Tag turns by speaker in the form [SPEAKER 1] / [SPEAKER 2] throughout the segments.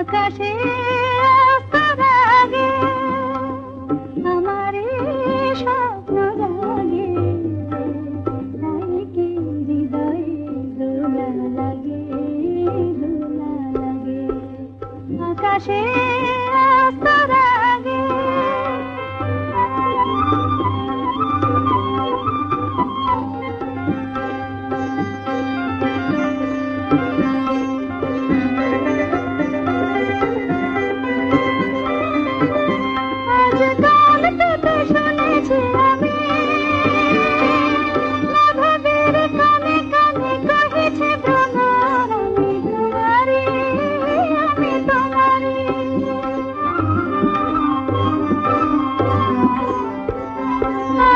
[SPEAKER 1] আকাশে আগে আমারই স্বপ্ন জাগে তাই কি হৃদয়ে লাগে লাগে? আকাশে আগে আজকাল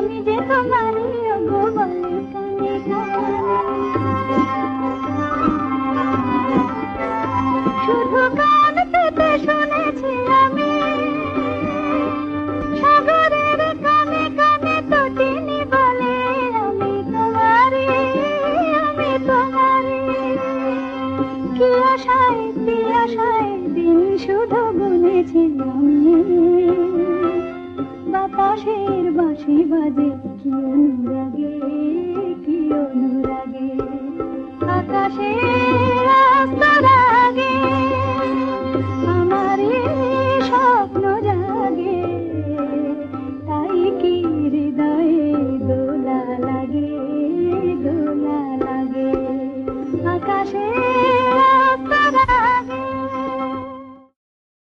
[SPEAKER 1] আমি যে গানে শুধু কান পেতে শুনেছি আমি। সাগরের কানে কানে তো তিনি বলে, আমি তোমারি আমি তোমারি কি আশায় কি আশায় দিন শুধু গুনেছি আমি। বাতাসের বাঁশি বাজে কি অনুরাগে কি অনুরাগে? আকাশে আমারই স্বপ্ন জাগে। তাই কি হৃদয়ে লাগে লাগে? আকাশে